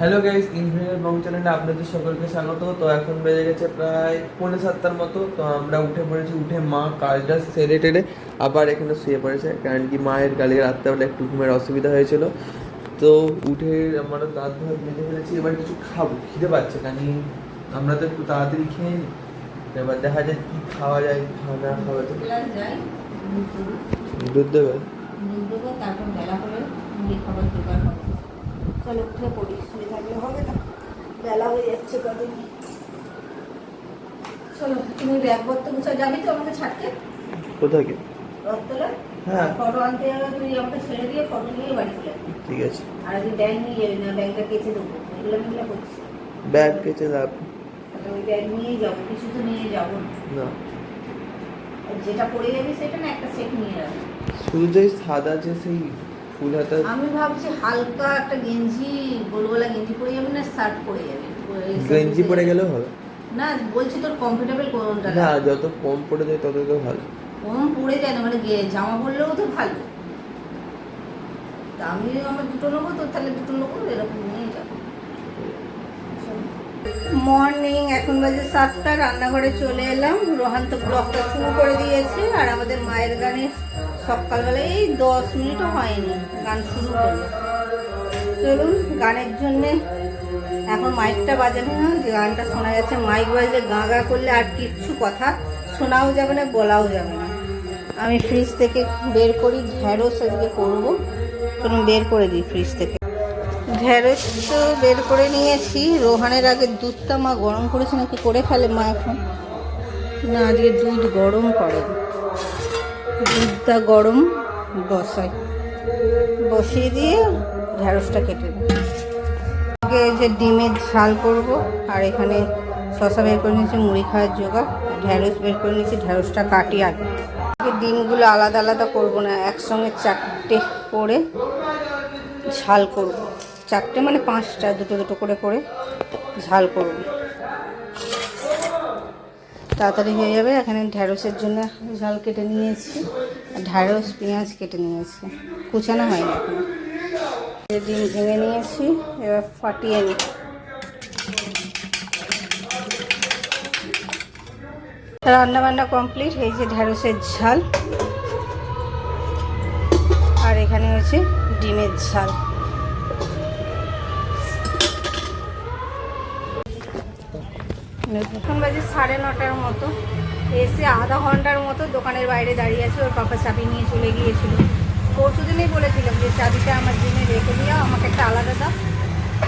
Hello guys infinite বং চ্যানেলে আপনাদের সকলকে স্বাগত। তো এখন বেজে গেছে প্রায় পৌনে সাতটার মতো। তো আমরা উঠে পড়েছি উঠে মা কাজটা সেরে টেরে আবার এখানে শুয়ে পড়েছে। কারণ কি মায়ের কালকে রাত্রেবেলা একটু ঘুমের অসুবিধা হয়েছিল। তো উঠে আমরা দাঁত ভাত মেজে ফেলেছি এবার কিছু খাব। খিদে পাচ্ছে কারণ আমরা তো একটু তাড়াতাড়ি খেয়ে নিই এবার দেখা যায় কী খাওয়া যায় খাওয়া না খাওয়া যায়। দুধ দেবো। দুধ দেবে তারপর বেলা করে খাবার জোগাড় চলো উঠে পড়ি শুয়ে থাকলে হবে না। বেলা হয়ে যাচ্ছে কদিন। চলো তুমি ব্যাগপত্র গুছা যাবি তো আমাকে ছাড়তে? কোথায় রথতলা হ্যাঁ। ফটো আনতে যাবে তুই আমাকে ছেড়ে দিয়ে ফটো নিয়ে বাড়ি চলে আসবি। ঠিক আছে। আর ব্যাগ নিয়ে যাবি না ব্যাগটা কেচে দেবো। এগুলো এগুলো করছি। ব্যাগ কেচে ওই ব্যাগ যাব কিছু তো নিয়ে যাব না। যেটা যাবি সেটা না একটা সেট নিয়ে রাখবি শুধু যে সাদা যে সেই ফুল হাতা? আমি ভাবছি হালকা একটা গেঞ্জি গোলগোলা গেঞ্জি পরে যাবি না শার্ট পরে যাবি? গেঞ্জি পরে গেলেও হবে না বলছি তোর কমফোর্টেবল কোনটা না যত কম পড়ে যায় তত তো ভালো। কম পরে যায় না মানে জামা পরলেও তো ভালো। তা আমি আমার দুটো নেব তো তাহলে দুটো নেব এরকম নিয়ে যাব। মর্নিং এখন বাজে সাতটা রান্নাঘরে চলে এলাম। রোহান তো ব্লগটা শুরু করে দিয়েছে আর আমাদের মায়ের গানে সকালবেলা এই দশ মিনিটও হয়নি গান শুরু করল চলুন, গানের জন্যে এখন মাইকটা বাজানো না, যে গানটা শোনা যাচ্ছে, মাইক বাজলে গা গা করলে আর কিচ্ছু কথা শোনাও যাবে না, বলাও যাবে না। আমি ফ্রিজ থেকে বের করি ঢ্যাঁড়স আজকে করব। চলুন, বের করে দিই ফ্রিজ থেকে। ঢ্যাঁড়স তো বের করে নিয়েছি। রোহানের আগে দুধটা মা গরম করেছে নাকি করে ফেলে মা এখন? না, আজকে দুধ গরম করে। দুধটা গরম, বসাই। বসিয়ে দিয়ে ঢ্যাঁড়সটা কেটে দিই যে ডিমের ঝাল করব, আর এখানে শশা বের করে নিয়েছি, মুড়ি খাওয়ার জোগাড়। ঢ্যাঁড়স বের করে নিয়েছি ঢ্যাঁড়সটা কাটি আগে ডিমগুলো আলাদা আলাদা করব না, একসঙ্গে চারটে করে ঝাল করব। চারটে মানে পাঁচটা, দুটো দুটো করে করে ঝাল করব। তাড়াতাড়ি হয়ে যাবে। এখানে ঢ্যাঁড়সের জন্য ঝাল কেটে নিয়েছি। আর ঢ্যাঁড়স, পেঁয়াজ কেটে নিয়েছি। কুচানো হয়নি এখনও। ডিম ভেঙে নিয়েছি। এবার ফাটিয়ে নিই। রান্না বান্না কমপ্লিট। এই যে ঢ্যাঁড়সের ঝাল। আর এখানে হচ্ছে ডিমের ঝাল। এখন বাজে সাড়ে নটার মতো। এসে আধা ঘণ্টার মতো দোকানের বাইরে দাঁড়িয়ে আছে, ওর পাপা চাবি নিয়ে চলে গিয়েছিল। পরশু দিনই বলেছিলাম যে, চাবিটা আমার জিমে রেখে দিও, আমাকে একটা আলাদা দাও।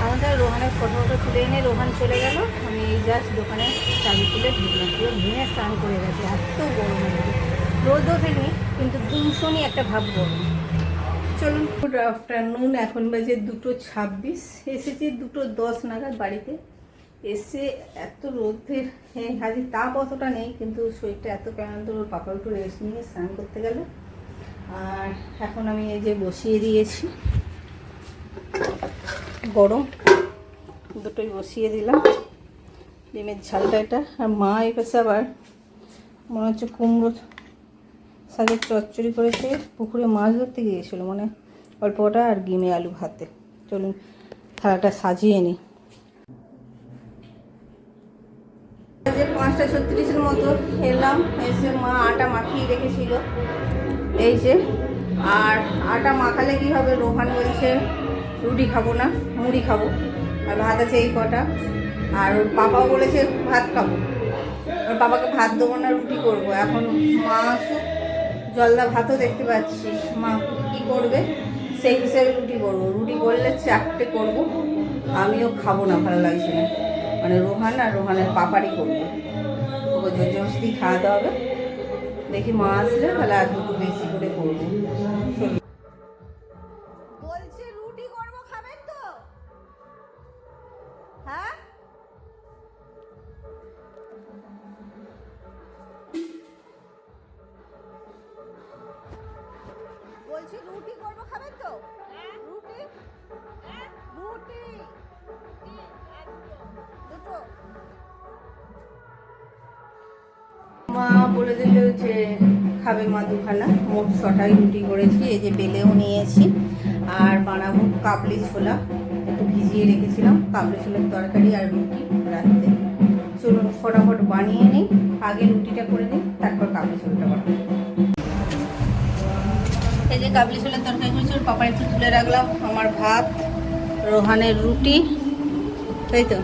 আমাদের রোহানের ফটো ফটো তুলে এনে রোহান চলে গেল। আমি এই জাস্ট দোকানে চাবি তুলে ঢুকলাম। পুরো স্নান করে গেছে, এত গরম হয়েছে রোদ ওঠেনি, কিন্তু ভীষণই একটা ভাব গরম। চলুন। গুড আফটারনুন এখন বাজে দুটো ছাব্বিশ। এসেছি দুটো দশ নাগাদ বাড়িতে। এসে এত রোদের হ্যাঁ হাজির তাপ অতটা নেই, কিন্তু শরীরটা এত কেমন ওর পাপা একটু রেস্ট নিয়ে স্নান করতে গেল। আর এখন আমি এই যে বসিয়ে দিয়েছি। গরম, দুটোই বসিয়ে দিলাম। ডিমের ঝালটা এটা, আর মা এই পাশে আবার মনে হচ্ছে কুমড়ো শাকের চচ্চড়ি করেছে, পুকুরে মাছ ধরতে গিয়েছিল মানে অল্পটা আর গিমে আলু ভাতে। চলুন, থালাটা সাজিয়ে নিই। যে পাঁচটা ছত্রিশের মতো এলাম এসে মা আটা মাখিয়ে রেখেছিল। এই যে, আর আটা মাখালে কি হবে? রোহান বলছে, রুটি খাব না, মুড়ি খাব। আর ভাত আছে এই কটা। আর ওর পাপাও বলেছে, ভাত খাব। ওর বাবাকে ভাত দেবো না, রুটি করব। এখন মা আসুক, জলদা ভাতও দেখতে পাচ্ছি। মা কি করবে? সেই হিসেবে রুটি করব। রুটি করলে চারটে করব। আমিও খাব না, ভালো লাগছে না। মানে রোহান আর রোহানের পাপারই করব। ওকে জোর জবরদস্তি খাওয়াতে হবে। দেখি মা আসলে তাহলে আর দুটো বেশি করে করব। বলছে রুটি করব খাবেন তো? হ্যাঁ? বলছি রুটি করব খাবেন তো? বলে দিল যে খাবে মা দুখানা মোট ছটাই রুটি করেছি, এই যে বেলেও নিয়েছি। আর বানাবো কাবলি ছোলা। একটু ভিজিয়ে রেখেছিলাম, কাবলি ছোলার তরকারি আর রুটি রাখতে চলুন ফটাফট বানিয়ে নিই, আগে রুটিটা করে নিই, তারপর কাবলি ছোলাটা বানাবো। এই যে কাবলি ছোলার তরকারি করেছি, ওর একটু তুলে রাখলাম। আমার ভাত, রোহানের রুটি তাই তো।